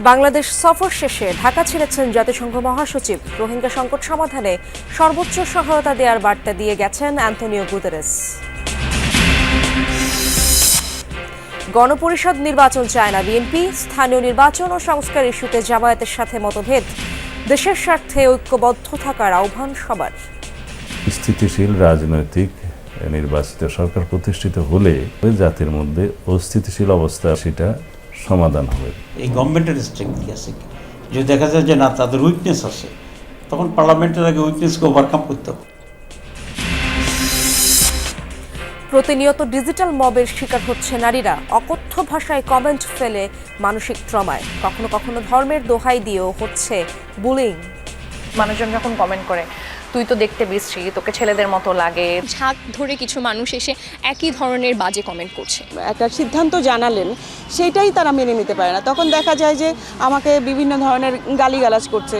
বাংলাদেশ সফর শেষে ঢাকা ছেড়েছেন জাতিসংঘ মহাসচিব। রোহিঙ্গা সংকট সমাধানে সর্বোচ্চ সহায়তা দেওয়ার বার্তা দিয়ে গেছেন অ্যান্টনিও গুতেরেস। গণপরিষদ নির্বাচন চায় না বিএনপি। স্থানীয় নির্বাচন ও সংস্কার ইস্যুতে জামায়াতের সাথে মতভেদ। দেশের স্বার্থে ঐক্যবদ্ধ থাকার আহ্বান সবার। স্থিতিশীল রাজনৈতিক নির্বাচিত সরকার প্রতিষ্ঠিত হলে জাতির মধ্যে অস্থিতিশীল অবস্থা, সেটা সমাধান হবে। এই গভর্নমেন্টের স্ট্রেংথ কি আছে? যদি দেখা যায় যে না তাদের উইকনেস আছে তখন পার্লামেন্টের আগে উইকনেসকে ওভারকাম করতে হবে। প্রতিনিয়ত ডিজিটাল মবের শিকার হচ্ছে নারীরা। অকথ্য ভাষায় কমেন্ট ফেলে মানসিক ট্রমায়। কখনো কখনো ধর্মের দোহাই দিয়েও হচ্ছে বুলিং মানুষজন যখন কমেন্ট করে তুই তো দেখতে বিশ্রী তোকে ছেলেদের মতো লাগে। ঝাঁক ধরে কিছু মানুষ এসে একই ধরনের বাজে কমেন্ট করছে। একটা সিদ্ধান্ত জানালেন সেটাই তারা মেনে নিতে পারে না। তখন দেখা যায় যে আমাকে বিভিন্ন ধরনের গালিগালাজ করছে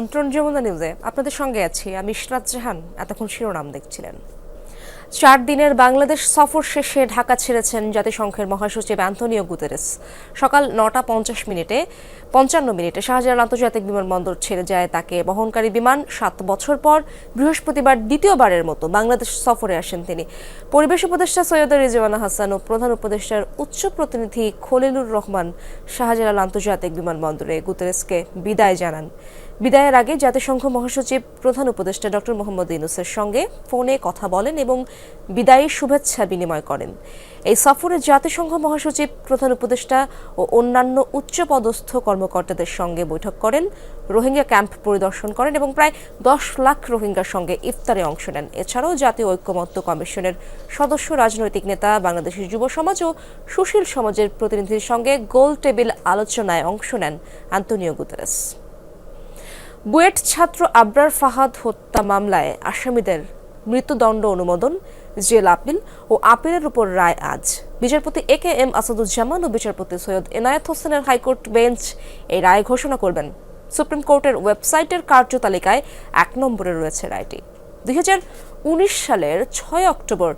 আমন্ত্রণ যমুনা নিউজে আপনাদের সঙ্গে আছি আমি ইশরাত জাহান। এতক্ষণ শিরোনাম দেখছিলেন। চার দিনের বাংলাদেশ সফর শেষে ঢাকা ছেড়েছেন জাতিসংঘের মহাসচিব অ্যান্টনিও গুতেরেস। সকাল নটা পঞ্চাশ মিনিটে পঞ্চান্ন মিনিটে শাহজালাল আন্তর্জাতিক বিমানবন্দর ছেড়ে যায় তাকে বহনকারী বিমান। সাত বছর পর বৃহস্পতিবার দ্বিতীয়বারের মতো বাংলাদেশ সফরে আসেন তিনি। পরিবেশ উপদেষ্টা সৈয়দ রিজওয়ানা হাসান ও প্রধান উপদেষ্টার উচ্চ প্রতিনিধি খলিলুর রহমান শাহজালাল আন্তর্জাতিক বিমানবন্দরে গুতেরেসকে বিদায় জানান। বিদায়ের আগে জাতিসংঘ মহাসচিব, প্রধান উপদেষ্টা ডক্টর মোহাম্মদ ইউনুসের সঙ্গে ফোনে কথা বলেন এবং বিদায়ী শুভেচ্ছা বিনিময় করেন। এই সফরে জাতিসংঘ মহাসচিব, প্রধান উপদেষ্টা ও অন্যান্য উচ্চপদস্থ কর্মকর্তাদের সঙ্গে বৈঠক করেন। রোহিঙ্গা ক্যাম্প পরিদর্শন করেন এবং প্রায় দশ লাখ রোহিঙ্গার সঙ্গে ইফতারে অংশ নেন। এছাড়াও জাতীয় ঐক্যমত্য কমিশনের সদস্য, রাজনৈতিক নেতা, বাংলাদেশের যুব সমাজ ও সুশীল সমাজের প্রতিনিধির সঙ্গে গোল টেবিল আলোচনায় অংশ নেন আন্তনিও গুতেরেস। বুয়েট ছাত্র আবরার ফাহাদ হত্যা মামলায় আসামিদের মৃত্যুদণ্ড অনুমোদন। জেল আপিল ও আপিলের উপর রায় আজ। বিচারপতি এ কে এম আসাদুজ্জামান ও বিচারপতি সৈয়দ এনায়েত হোসেনের হাইকোর্ট বেঞ্চ এই রায় ঘোষণা করবেন। সুপ্রিম কোর্টের ওয়েবসাইটের কার্যতালিকায় এক নম্বরে রয়েছে রায়টি। দুই হাজার উনিশ সালের ছয় অক্টোবর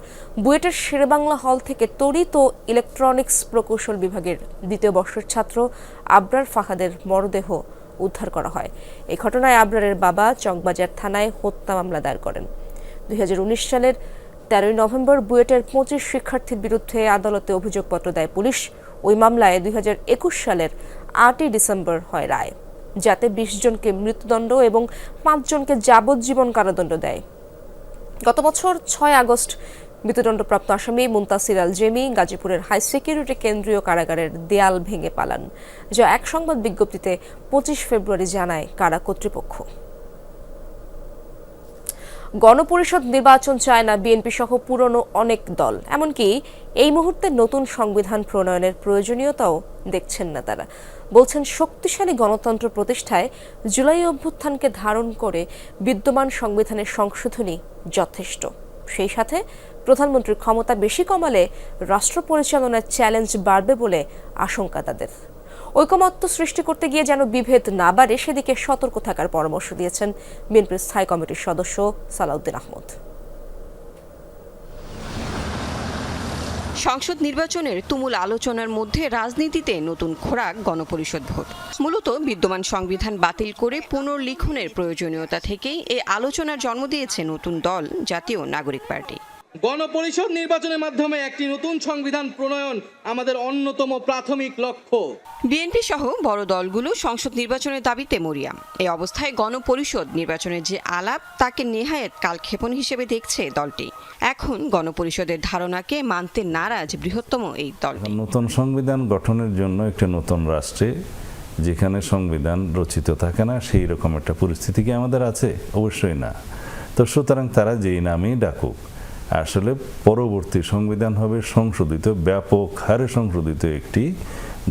বুয়েটের শেরেবাংলা হল থেকে তড়িৎ ও ইলেকট্রনিক্স প্রকৌশল বিভাগের দ্বিতীয় বর্ষের ছাত্র আবরার ফাহাদের মরদেহ উদ্ধার করা হয়। এই ঘটনায় আবরারের বাবা চকবাজার থানায় হত্যা মামলা দায়ের করেন। দুই হাজার উনিশ সালের তেরোই নভেম্বর বুয়েটের পঁচিশ শিক্ষার্থীর বিরুদ্ধে আদালতে অভিযোগপত্র দেয় পুলিশ। ওই মামলায় দু হাজার একুশ সালের আটই ডিসেম্বর হয় রায়, যাতে বিশ জনকে মৃত্যুদণ্ড এবং পাঁচজনকে যাবজ্জীবন কারাদণ্ড দেয়। গত বছর ছয় আগস্ট মৃত্যুদণ্ডপ্রাপ্ত আসামি মুন্তাসির আল জেমি গাজীপুরের হাই সিকিউরিটি কেন্দ্রীয় কারাগারের দেয়াল ভেঙে পালান, যা এক সংবাদ বিজ্ঞপ্তিতে পঁচিশ ফেব্রুয়ারি জানায় কারা কর্তৃপক্ষ। গণপরিষদ নির্বাচন চায় না বিএনপি সহ পুরনো অনেক দল। এমনকি এই মুহূর্তে নতুন সংবিধান প্রণয়নের প্রয়োজনীয়তাও দেখছেন না তারা। বলছেন, শক্তিশালী গণতন্ত্র প্রতিষ্ঠায় জুলাই অভ্যুত্থানকে ধারণ করে বিদ্যমান সংবিধানের সংশোধনী যথেষ্ট। সেই সাথে প্রধানমন্ত্রীর ক্ষমতা বেশি কমালে রাষ্ট্র পরিচালনার চ্যালেঞ্জ বাড়বে বলে আশঙ্কা তাদের। ঐকমত্য সৃষ্টি করতে গিয়ে যেন বিভেদ না বাড়ে, সেদিকে সতর্ক থাকার পরামর্শ দিয়েছেন বিএনপির স্থায়ী কমিটির সদস্য সালাউদ্দিন আহমদ। সংসদ নির্বাচনের তুমুল আলোচনার মধ্যে রাজনীতিতে নতুন খোরাক, গণপরিষদ ভোট। মূলত বিদ্যমান সংবিধান বাতিল করে পুনর্লিখনের প্রয়োজনীয়তা থেকেই এই আলোচনার জন্ম দিয়েছে নতুন দল, জাতীয় নাগরিক পার্টি। গণপরিষদ নির্বাচনের মাধ্যমে একটি নতুন সংবিধান প্রণয়ন আমাদের অন্যতম প্রাথমিক লক্ষ্য। বিএনপি সহ বড় দলগুলো সংসদ নির্বাচনের দাবিতে মরিয়া। এই অবস্থায় গণপরিষদ নির্বাচনের যে আলাপ তাকে নেহায়েত কালক্ষেপণ হিসেবে দেখছে দলটি। এখন গণপরিষদের ধারণাকে মানতে নারাজ বৃহত্তম এই দল নতুন সংবিধান গঠনের জন্য একটা নতুন রাষ্ট্রে যেখানে সংবিধান রচিত থাকে না সেই রকম একটা পরিস্থিতি কি আমাদের আছে? অবশ্যই না। তো সুতরাং তারা যেই নামেই ডাকুক আসলে পরবর্তী সংবিধান হবে সংশোধিত ব্যাপক হারে সংশোধিত একটি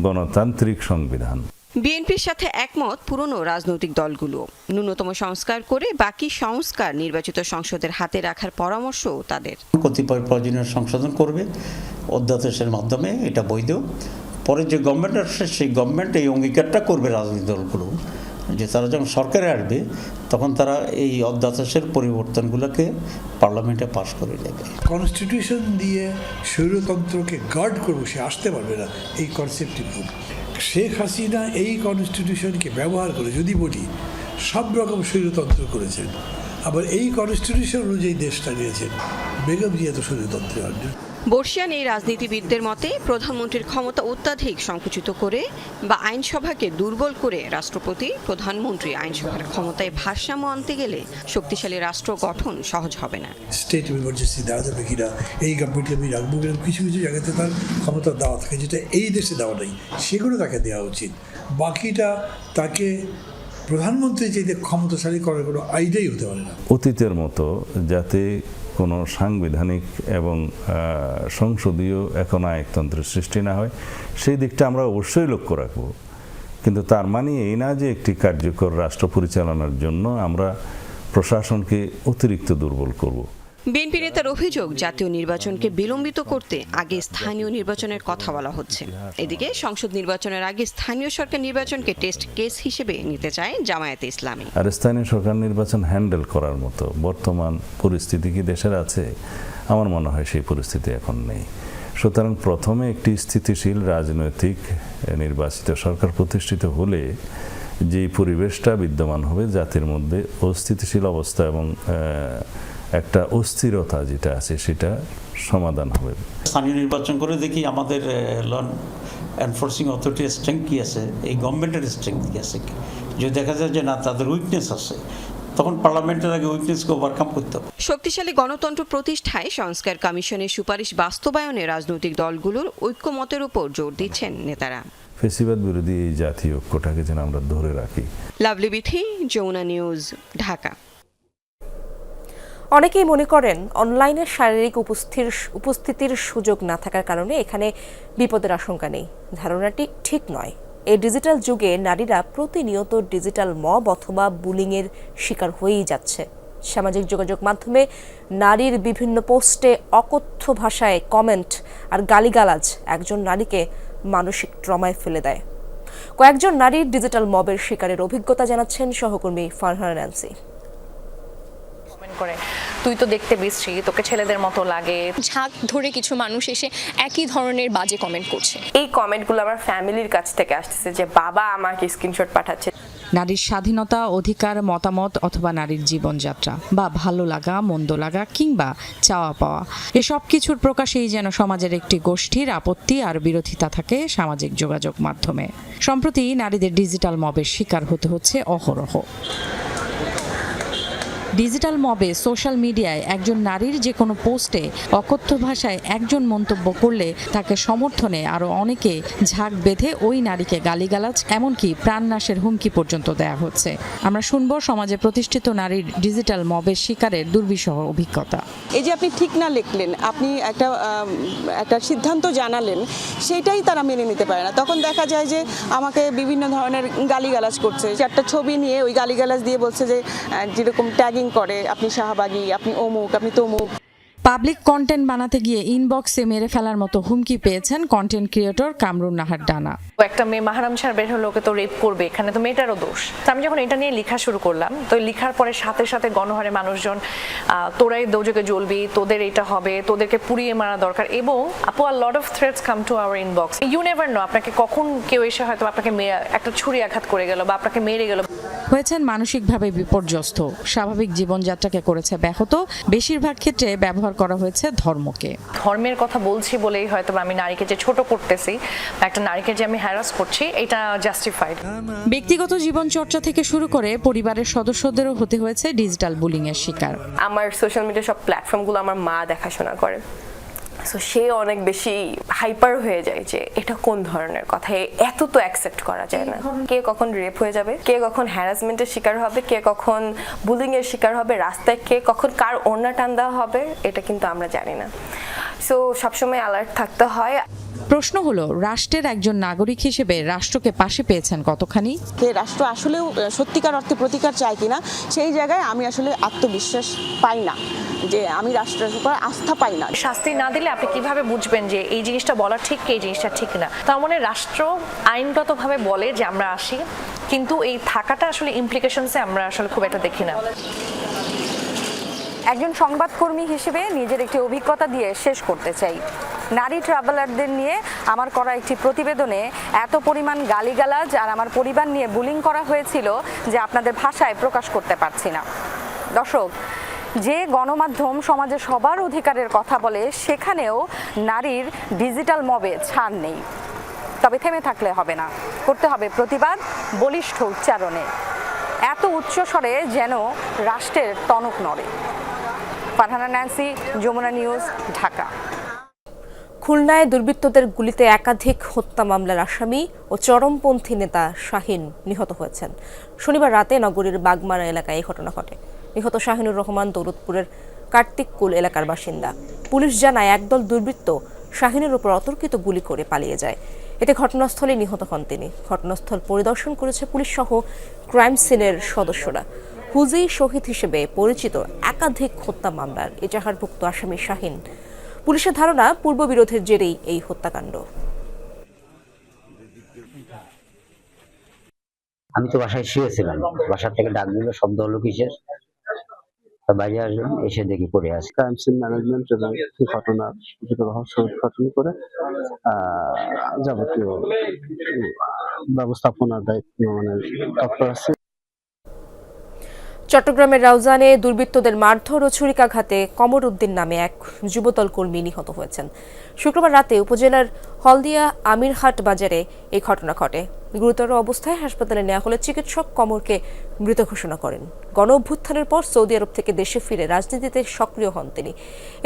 গণতান্ত্রিক সংবিধান। বিএনপির সাথে একমত পুরনো রাজনৈতিক দলগুলো। ন্যূনতম সংস্কার করে বাকি সংস্কার নির্বাচিত সংসদের হাতে রাখার পরামর্শও তাদের। কতিপয় প্রয়োজনীয় সংশোধন করবে অধ্যাদেশের মাধ্যমে এটা বৈধ। পরে যে গভর্নমেন্ট আসছে সেই গভর্নমেন্ট এই অঙ্গীকারটা করবে রাজনৈতিক দলগুলো। যে তারা যখন সরকারে আসবে, তখন তারা এই অধ্যাদেশের পরিবর্তনগুলোকে পার্লামেন্টে পাশ করে দেবে কনস্টিটিউশন দিয়ে স্বৈরতন্ত্রকে গার্ড করব, সে আসতে পারবে না এই কনসেপ্টটি ভুল। শেখ হাসিনা এই কনস্টিটিউশনকে ব্যবহার করে যদি বলি, সব রকম স্বৈরতন্ত্র করেছেন। আবার এই কনস্টিটিউশন অনুযায়ী দেশ চালিয়েছেন বেগম জিয়া তো স্বৈরতন্ত্রে হননি বর্ষিয়ান এই রাজনীতিবিদদের মতে প্রধানমন্ত্রীর ক্ষমতা অত্যাধিক সংকুচিত করে বা আইনসভাকে দুর্বল করে রাষ্ট্রপতি প্রধানমন্ত্রী আইনসভার ক্ষমতায় ভারসাম্য আনতে গেলে শক্তিশালী রাষ্ট্র গঠন সহজ হবে না। স্টেট ইমার্জেন্সি দেওয়া যাবে কিনা এই গভর্নমেন্টকে আমি রাখব কিনা কিছু কিছু জায়গাতে তার ক্ষমতা দেওয়া থাকে যেটা এই দেশে দেওয়া নেই সেগুলো তাকে দেওয়া উচিত। বাকিটা তাকে প্রধানমন্ত্রী যেতে ক্ষমতাশালী করার কোনো আইডিয়াই হতে পারে না। অতীতের মতো যাতে কোনো সাংবিধানিক এবং সংসদীয় এখন আয়কতন্ত্রের সৃষ্টি না হয়, সেই দিকটা আমরা অবশ্যই লক্ষ্য রাখব। কিন্তু তার মানে এই না যে একটি কার্যকর রাষ্ট্র পরিচালনার জন্য আমরা প্রশাসনকে অতিরিক্ত দুর্বল করব। বিএনপি নেতার অভিযোগ, জাতীয় নির্বাচনকে বিলম্বিত করতে আগে স্থানীয় নির্বাচনের কথা বলা হচ্ছে। এদিকে সংসদ নির্বাচনের আগে স্থানীয় সরকার নির্বাচনকে টেস্ট কেস হিসেবে নিতে চায় জামায়াতে ইসলামী। আর স্থানীয় সরকার নির্বাচন হ্যান্ডেল করার মতো বর্তমান পরিস্থিতি কি দেশের আছে? আমার মনে হয় সেই পরিস্থিতি এখন নেই। সুতরাং প্রথমে একটি স্থিতিশীল রাজনৈতিক নির্বাচিত সরকার প্রতিষ্ঠিত হলে যে পরিবেশটা বিদ্যমান হবে, জাতির মধ্যে অস্থিতিশীল অবস্থা এবং একটা অস্থিরতা যেটা আছে সেটা সমাধান হবে। স্থানীয় নির্বাচন করে দেখি আমাদের ল এনফোর্সিং অথরিটির স্ট্রেংথ কী আছে এই গভর্নমেন্টের স্ট্রেংথ কী আছে? যদি দেখা যায় যে না তাদের উইকনেস আছে তখন পার্লামেন্টের আগে উইকনেসকে ওভারকাম করতে হবে। শক্তিশালী গণতন্ত্র প্রতিষ্ঠায় সংস্কার কমিশনের সুপারিশ বাস্তবায়নে রাজনৈতিক দলগুলোর ঐক্যমতের উপর জোর দিচ্ছেন নেতারা। ফেসিবাদ বিরোধী এই জাতীয় ঐক্যটাকে যেন আমরা ধরে রাখি। লাভলি বিথি যমুনা নিউজ ঢাকা। অনেকেই মনে করেন অনলাইনে শারীরিক উপস্থির, উপস্থিতির সুযোগ না থাকার কারণে এখানে বিপদের আশঙ্কা নেই। ধারণাটি ঠিক নয়। এই ডিজিটাল যুগে নারীরা প্রতিনিয়ত ডিজিটাল মব অথবা বুলিংয়ের শিকার হয়েই যাচ্ছে। সামাজিক যোগাযোগ মাধ্যমে নারীর বিভিন্ন পোস্টে অকথ্য ভাষায় কমেন্ট আর গালিগালাজ একজন নারীকে মানসিক ট্রমায় ফেলে দেয়। কয়েকজন নারীর ডিজিটাল মবের শিকারের অভিজ্ঞতা জানাচ্ছেন সহকর্মী ফারহানা ন্যান্সি কমেন্ট করে। তুই তো দেখতে বিশ্রী তোকে ছেলেদের মতো লাগে। ঝাঁক ধরে কিছু মানুষ এসে একই ধরনের বাজে কমেন্ট করছে। এই কমেন্টগুলো আমার ফ্যামিলির কাছ থেকে আসতেছে যে বাবা আমাকে স্ক্রিনশট পাঠাচ্ছে। নারীর স্বাধীনতা অধিকার মতামত অথবা নারীর জীবনযাত্রা বা ভালো লাগা মন্দ লাগা কিংবা চাওয়া পাওয়া। এসব কিছুর প্রকাশেই যেন সমাজের একটি গোষ্ঠীর আপত্তি আর বিরোধিতা থাকে সামাজিক যোগাযোগ মাধ্যমে। সম্প্রতি নারীদের ডিজিটাল মবের শিকার হতে হচ্ছে অহরহ। ডিজিটাল মবে সোশ্যাল মিডিয়ায় একজন নারীর যে কোনো পোস্টে অকথ্য ভাষায় একজন মন্তব্য করলে তাকে সমর্থনে আরও অনেকে ঝাঁক বেঁধে ওই নারীকে গালিগালাজ, এমনকি প্রাণনাশের হুমকি পর্যন্ত দেয়া হচ্ছে। আমরা শুনব সমাজে প্রতিষ্ঠিত নারীর ডিজিটাল মবের শিকারের দুর্বিষহ অভিজ্ঞতা। এই যে আপনি ঠিক না লিখলেন, আপনি একটা একটা সিদ্ধান্ত জানালেন, সেটাই তারা মেনে নিতে পারে না। তখন দেখা যায় যে আমাকে বিভিন্ন ধরনের গালিগালাজ করছে। একটা ছবি নিয়ে ওই গালিগালাজ দিয়ে বলছে যে যেরকম ট্যাগিং করে আপনি শাহবাগী আপনি অমুক আপনি তমুক। পাবলিক কন্টেন্ট বানাতে গিয়ে ইনবক্সে মেরে ফেলার মতো হুমকি পেয়েছেন কন্টেন্ট ক্রিয়েটর কামরুন নাহার ডানা। একটা মেয়ে মাহারাম ছাড় বের হলো ওকে তো রেপ করবে এখানে তো মেয়েটারও দোষ। তো আমি যখন এটা নিয়ে লেখা শুরু করলাম তো লেখার পরে সাথে সাথে গণহারে মানুষজন তোরাই দোজকে জ্বলবি তোদের এটা হবে তোদেরকে পুড়িয়ে মারা দরকার এবং আপু আর lot of threats come to our inbox you never know আপনাকে কখন কেউ এসে হয়তো আপনাকে একটা ছুরি আঘাত করে গেল বা আপনাকে মেরে গেল। হয়েছেন মানসিকভাবে বিপর্যস্ত স্বাভাবিক জীবনযাত্রাকে করেছে ব্যাহত বেশিরভাগ ক্ষেত্রে ব্যবহার করা হয়েছে ধর্মকে। ধর্মের কথা বলছি বলেই হয়তো আমি নারীকে যে ছোট করতেছি বা একটা নারীকে যে আমি হ্যারাস করছি এটা জাস্টিফাইড ব্যক্তিগত জীবন চর্চা থেকে শুরু করে পরিবারের সদস্যদেরও হতে হয়েছে ডিজিটাল বুলিং এর শিকার। আমার সোশ্যাল মিডিয়া সব প্ল্যাটফর্মগুলো আমার মা দেখাশোনা করে। সো সে অনেক বেশি হাইপার হয়ে যায় যে এটা কোন ধরনের কথা? এত তো অ্যাকসেপ্ট করা যায় না। কে কখন রেপ হয়ে যাবে? কে কখন হ্যারাসমেন্টের শিকার হবে? কে কখন বুলিং এর শিকার হবে? রাস্তায় কে কখন কার ওড়না টান দেওয়া হবে? এটা কিন্তু আমরা জানি না। সো সবসময় অ্যালার্ট থাকতে হয়। প্রশ্ন হলো রাষ্ট্রের একজন নাগরিক হিসেবে রাষ্ট্রকে পাশে পেয়েছেন কতখানি? যে রাষ্ট্র আসলেও সত্যিকার অর্থে প্রতিকার চায় কিনা সেই জায়গায় আমি আসলে আত্মবিশ্বাস পাই না। যে আমি রাষ্ট্রের উপর আস্থা পাই না। শাস্তি না দিলে আপনি কীভাবে বুঝবেন যে এই জিনিসটা বলা ঠিক কি এই জিনিসটা ঠিক না? তার মানে রাষ্ট্র আইনগতভাবে বলে যে আমরা আসি কিন্তু এই থাকাটা আসলে ইমপ্লিকেশনসে আমরা আসলে খুব একটা দেখি না। একজন সংবাদকর্মী হিসেবে নিজের একটি অভিজ্ঞতা দিয়ে শেষ করতে চাই। নারী ট্রাভেলারদের নিয়ে আমার করা একটি প্রতিবেদনে এত পরিমাণ গালিগালাজ আর আমার পরিবার নিয়ে বুলিং করা হয়েছিল যে আপনাদের ভাষায় প্রকাশ করতে পারছি না। দর্শক যে গণমাধ্যম সমাজে সবার অধিকারের কথা বলে, সেখানেও নারীর ডিজিটাল মবে ছাড় নেই। তবে থেমে থাকলে হবে না। করতে হবে প্রতিবাদ, বলিষ্ঠ উচ্চারণে। এত উচ্চস্বরে যেন রাষ্ট্রের টনক নড়ে। ফারহানা ন্যান্সি, যমুনা নিউজ, ঢাকা। খুলনায় দুর্বৃত্তদের গুলিতে একাধিক হত্যা মামলার আসামি ও চরমপন্থী নেতা শাহিন নিহত হয়েছেন। শনিবার রাতে নগরীর বাগমারা এলাকায় এই ঘটনা ঘটে। নিহত শাহিনুর রহমান দৌলতপুরের কার্তিককুল এলাকার বাসিন্দা। পুলিশ জানায়, একদল দুর্বৃত্ত শাহিনের উপর অতর্কিত গুলি করে পালিয়ে যায়। এতে ঘটনাস্থলে নিহত হন তিনি। ঘটনাস্থল পরিদর্শন করেছে পুলিশ সহ ক্রাইম সিনের সদস্যরা। হুজি শহীদ হিসেবে পরিচিত একাধিক হত্যা মামলার এজাহারভুক্ত আসামি শাহিন। পুলিশের ধারণা, পূর্ববিরোধের জেরেই এই হত্যাকাণ্ড। আমি তো বাসায় শুয়েছিলাম। বাসার থেকে ডাক দিল, শব্দ হলো কিসের? বাইরে আসলাম এসে দেখি পড়ে আছে ক্রাইম সিন ম্যানেজমেন্ট এবং কিছু রহস্য উদ্ঘাটন করে যাবতীয় ব্যবস্থাপনার দায়িত্ব মানে তৎপর আছে। চট্টগ্রামের রাউজানে দুর্বৃত্তদের মারধর ও ছুরিকাঘাতে কমর উদ্দিন নামে এক যুবদল কর্মী নিহত হয়েছেন। শুক্রবার রাতে উপজেলার হলদিয়া আমিরহাট বাজারে এই ঘটনা ঘটে। গুরুতর অবস্থায় হাসপাতালে নেওয়া হলে চিকিৎসক কমরকে মৃত ঘোষণা করেন। গণ অভ্যুত্থানের পর সৌদি আরব থেকে দেশে ফিরে রাজনীতিতে সক্রিয় হন তিনি।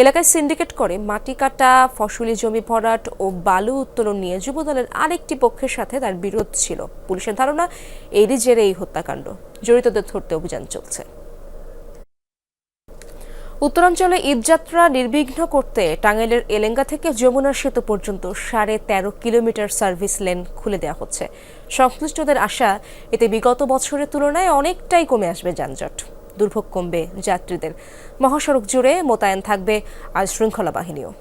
এলাকায় সিন্ডিকেট করে মাটি কাটা, ফসলি জমি ভরাট ও বালু উত্তোলন নিয়ে যুবদলের আরেকটি পক্ষের সাথে তার বিরোধ ছিল। পুলিশের ধারণা, এরই জেরে এই হত্যাকাণ্ড। জড়িতদের ধরতে অভিযান চলছে। উত্তরাঞ্চলে ঈদযাত্রা নির্বিঘ্ন করতে টাঙ্গাইলের এলেঙ্গা থেকে যমুনা সেতু পর্যন্ত সাড়ে তেরো কিলোমিটার সার্ভিস লেন খুলে দেওয়া হচ্ছে। সংশ্লিষ্টদের আশা, এতে বিগত বছরের তুলনায় অনেকটাই কমে আসবে যানজট। দুর্ভোগ কমবে যাত্রীদের। মহাসড়ক জুড়ে মোতায়েন থাকবে আজ শৃঙ্খলা বাহিনীও।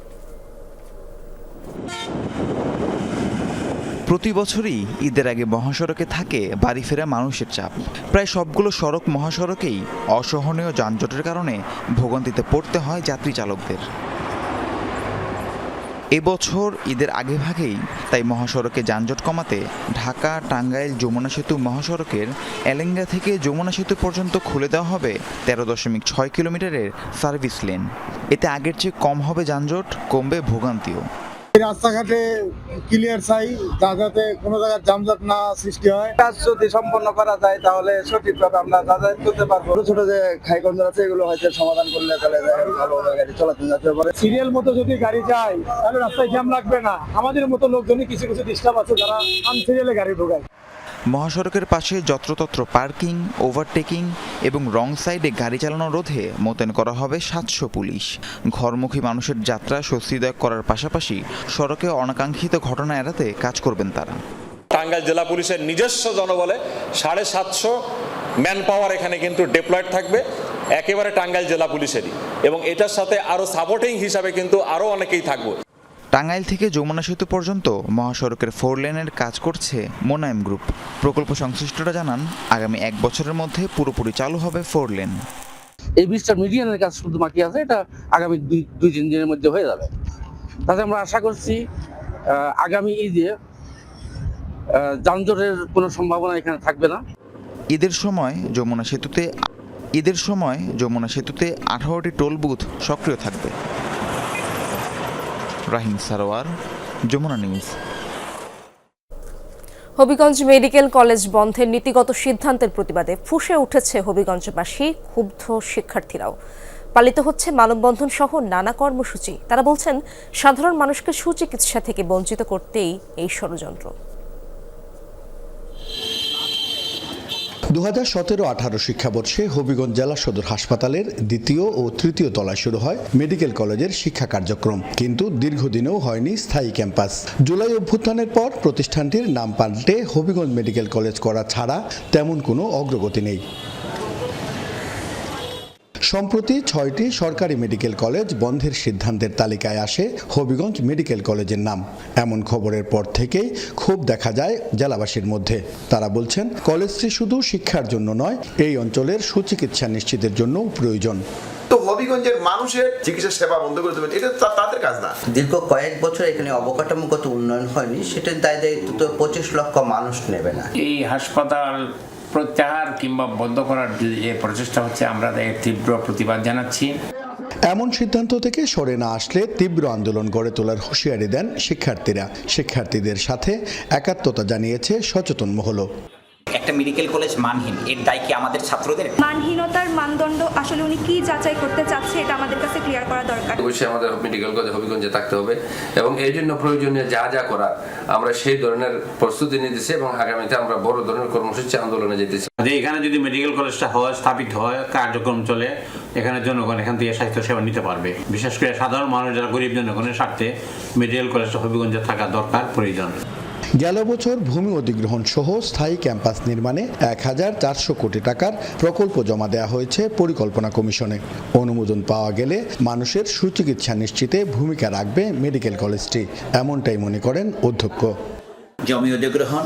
প্রতি বছরই ঈদের আগে মহাসড়কে থাকে বাড়ি ফেরা মানুষের চাপ। প্রায় সবগুলো সড়ক মহাসড়কেই অসহনীয় যানজটের কারণে ভোগান্তিতে পড়তে হয় যাত্রী চালকদের। এবছর ঈদের আগে ভাগেই তাই মহাসড়কে যানজট কমাতে ঢাকা, টাঙ্গাইল, যমুনা সেতু মহাসড়কের এলেঙ্গা থেকে যমুনা সেতু পর্যন্ত খুলে দেওয়া হবে তেরো দশমিক ছয় কিলোমিটারের সার্ভিস লেন। এতে আগের চেয়ে কম হবে যানজট, কমবে ভোগান্তিও। রাস্তাঘাটে ক্লিয়ার চাই যাতে কোনো জায়গায় যানজট না সৃষ্টি হয়। কাজ যদি সম্পন্ন করা যায় তাহলে সঠিকভাবে আমরা যাতায়াত করতে পারব। ছোট ছোট যে খাইকন্দ আছে এগুলো হয়তো সমাধান করলে তাহলে ভালো গাড়ি চলাচল যেতে পারে। সিরিয়াল মতো যদি গাড়ি যায় তাহলে রাস্তায় জ্যাম লাগবে না। আমাদের মতো লোকজনই কিছু কিছু ডিস্টার্ব আছে যারা আনসিরিয়ালে গাড়ি ঢোকায়। মহাসড়কের পাশে যত্রতত্র পার্কিং, ওভারটেকিং এবং রং সাইডে গাড়ি চালানো রোধে মোতায়েন করা হবে সাতশো পুলিশ। ঘরমুখী মানুষের যাত্রা স্বস্তিদায়ক করার পাশাপাশি সড়কে অনাকাঙ্ক্ষিত ঘটনা এড়াতে কাজ করবেন তারা। টাঙ্গাইল জেলা পুলিশের নিজস্ব জনবলে সাড়ে সাতশো ম্যান পাওয়ার এখানে কিন্তু ডেপ্লয়েড থাকবে, একেবারে টাঙ্গাইল জেলা পুলিশেরই। এবং এটার সাথে আরও সাপোর্টিং হিসাবে কিন্তু আরও অনেকেই থাকবে। টাঙ্গাইল থেকে যমুনা সেতু পর্যন্ত মহাসড়কের ফোর লেনের কাজ করছে মোনায়েম গ্রুপ। প্রকল্প সংশ্লিষ্টরা জানান আগামী এক বছরের মধ্যে পুরোপুরি চালু হবে ফোর লেন। এই ব্রিজটার মিডিয়ানের কাজ শুধু বাকি আছে এটা আগামী দুই দুই তিন দিনের মধ্যে হয়ে যাবে। তাতে আমরা আশা করছি আগামী ঈদে যানজটের কোনো সম্ভাবনা এখানে থাকবে না। ঈদের সময় যমুনা সেতুতে ঈদের সময় যমুনা সেতুতে আঠারোটি টোল বুথ সক্রিয় থাকবে। Rahim Sarwar, Jamuna news. Habiganj medical college বন্ধের নীতিগত সিদ্ধান্তের প্রতিবাদে ফুসে উঠেছে হবিগঞ্জবাসী, ক্ষুব্ধ শিক্ষার্থীরাও। পালিত হচ্ছে মানববন্ধন সহ নানা কর্মসূচি। তারা বলছেন, সাধারণ মানুষকে সুচিকিৎসা থেকে বঞ্চিত করতেই এই ষড়যন্ত্র। দু হাজার সতেরো আঠারো শিক্ষাবর্ষে হবিগঞ্জ জেলা সদর হাসপাতালের দ্বিতীয় ও তৃতীয় তলায় শুরু হয় মেডিকেল কলেজের শিক্ষা কার্যক্রম। কিন্তু দীর্ঘদিনেও হয়নি স্থায়ী ক্যাম্পাস। জুলাই অভ্যুত্থানের পর প্রতিষ্ঠানটির নাম পাল্টে হবিগঞ্জ মেডিকেল কলেজ করা ছাড়া তেমন কোনো অগ্রগতি নেই। সম্প্রতি ছয়টি সরকারি মেডিকেল কলেজ বন্ধের সিদ্ধান্তের তালিকায় আসে হবিগঞ্জ মেডিকেল কলেজের নাম। এমন খবরের পর থেকেই ক্ষোভ দেখা যায় জেলাবাসীর মধ্যে। তারা বলছেন কলেজটি শুধু শিক্ষার জন্য নয় এই অঞ্চলের সুচিকিৎসা নিশ্চিতের জন্য প্রয়োজন। তো হবিগঞ্জের মানুষের চিকিৎসা সেবা বন্ধ করে দেবেন এটা তাদের কাজ না। দীর্ঘ কয়েক বছর এখানে অবকাঠামোগত উন্নয়ন হয়নি সেটার দায় দায়িত্ব তো পঁচিশ লক্ষ মানুষ নেবে না। এই হাসপাতাল প্রত্যাহার কিংবা বন্ধ করার যে প্রচেষ্টা হচ্ছে, আমরা এর তীব্র প্রতিবাদ জানাচ্ছি। এমন সিদ্ধান্ত থেকে সরে না আসলে তীব্র আন্দোলন গড়ে তোলার হুঁশিয়ারি দেন শিক্ষার্থীরা। শিক্ষার্থীদের সাথে একাত্মতা জানিয়েছে সচেতন মহলও একটা মেডিকেল কলেজ মানহীন। এর দায় কি আমাদের ছাত্রদের? মানহীনতার মানদণ্ড আসলে উনি কি যাচাই করতে চাচ্ছে এটা আমাদের কাছে ক্লিয়ার করা দরকার। অবশ্যই আমাদের মেডিকেল কলেজ হবিগঞ্জে থাকতে হবে। এবং এই জন্য প্রয়োজনীয় যা যা করার আমরা সেই ধরনের প্রস্তুতি নিতেছি এবং আগামীতে আমরা বড় ধরনের কর্মসূচি আন্দোলনে যেতেছি যে এখানে যদি মেডিকেল কলেজটা হয় স্থাপিত হয় কার্যক্রম চলে এখানে জনগণ এখান থেকে স্বাস্থ্য সেবা নিতে পারবে। বিশেষ করে সাধারণ মানুষ যারা গরিব জনগণের স্বার্থে মেডিকেল কলেজটা হবিগঞ্জে থাকা দরকার প্রয়োজন। গেল বছর ভূমি অধিগ্রহণ সহ স্থায়ী ক্যাম্পাস নির্মাণে এক হাজার চারশো কোটি টাকার প্রকল্প জমা দেওয়া হয়েছে পরিকল্পনা কমিশনে। অনুমোদন পাওয়া গেলে মানুষের সুচিকিৎসা নিশ্চিতে ভূমিকা রাখবে মেডিকেল কলেজটি, এমনটাই মনে করেন অধ্যক্ষ। জমি অধিগ্রহণ,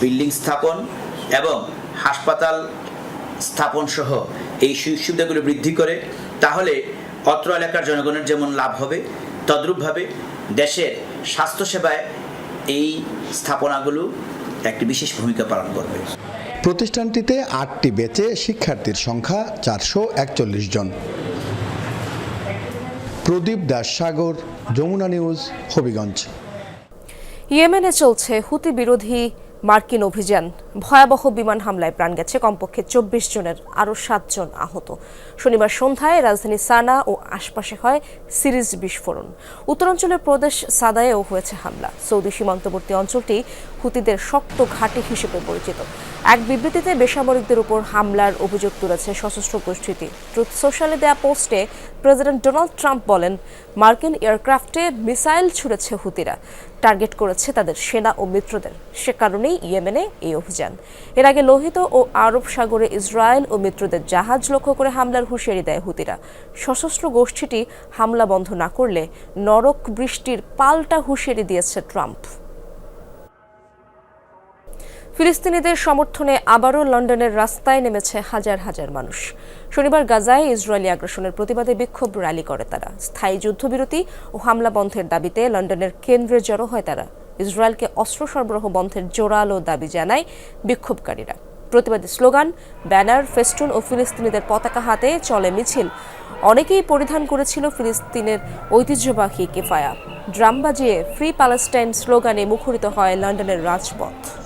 বিল্ডিং স্থাপন এবং হাসপাতাল স্থাপন সহ এই সুবিধাগুলো বৃদ্ধি করে, তাহলে অত্র এলাকার জনগণের যেমন লাভ হবে, তদ্রূপভাবে দেশের স্বাস্থ্যসেবায় এই স্থাপনাগুলো একটি বিশেষ ভূমিকা পালন করবে। প্রতিষ্ঠানটিতে আটটি বেচে শিক্ষার্থীর সংখ্যা চারশো একচল্লিশ জন। প্রদীপ দাস সাগর যমুনা নিউজ হবিগঞ্জ। ইয়েমেনে চলছে হুতি বিরোধী মার্কিন অভিযান। ভয়াবহ বিমান হামলায় প্রাণ গেছে কমপক্ষে চব্বিশ জনের, আরও সাতজন আহত। শনিবার সন্ধ্যায় রাজধানী সানা ও আশপাশে হয় সিরিজ বিস্ফোরণ। উত্তরাঞ্চলের প্রদেশ সাদায়েও হয়েছে হামলা। সৌদি সীমান্তবর্তী অঞ্চলটি হুতিদের শক্ত ঘাঁটি হিসেবে পরিচিত। এক বিবৃতিতে বেসামরিকদের উপর হামলার অভিযোগ তুলেছে সশস্ত্র গোষ্ঠীটি। ট্রুথ সোশ্যালে দেয়া পোস্টে প্রেসিডেন্ট ডোনাল্ড ট্রাম্প বলেন, মার্কিন এয়ারক্রাফটে মিসাইল ছুড়েছে হুতিরা। টার্গেট করেছে তাদের সেনা ও মিত্রদের। সে কারণেই ইয়েমেনে এই অভিযান এর আগে লোহিত ও আরব সাগরে ইসরায়েল ও মিত্রদের জাহাজ লক্ষ্য করে হামলার হুঁশিয়ারি দেয় হুতিরা। সশস্ত্র গোষ্ঠীটি হামলা বন্ধ না করলে নরক বৃষ্টির পাল্টা হুঁশিয়ারি দিয়েছে ট্রাম্প। ফিলিস্তিনিদের সমর্থনে আবারও লন্ডনের রাস্তায় নেমেছে হাজার হাজার মানুষ। শনিবার গাজায় ইসরায়েলি আগ্রাসনের প্রতিবাদে বিক্ষোভ র্যালি করে তারা। স্থায়ী যুদ্ধবিরতি ও হামলা বন্ধের দাবিতে লন্ডনের কেন্দ্রে জড়ো হয় তারা। ইসরায়েলকে অস্ত্র সরবরাহ বন্ধের জোরালো দাবি জানায় বিক্ষোভকারীরা। প্রতিবাদী স্লোগান, ব্যানার, ফেস্টুন ও ফিলিস্তিনিদের পতাকা হাতে চলে মিছিল। অনেকেই পরিধান করেছিল ফিলিস্তিনের ঐতিহ্যবাহী কেফায়া। ড্রাম বাজিয়ে ফ্রি প্যালেস্টাইন স্লোগানে মুখরিত হয় লন্ডনের রাজপথ।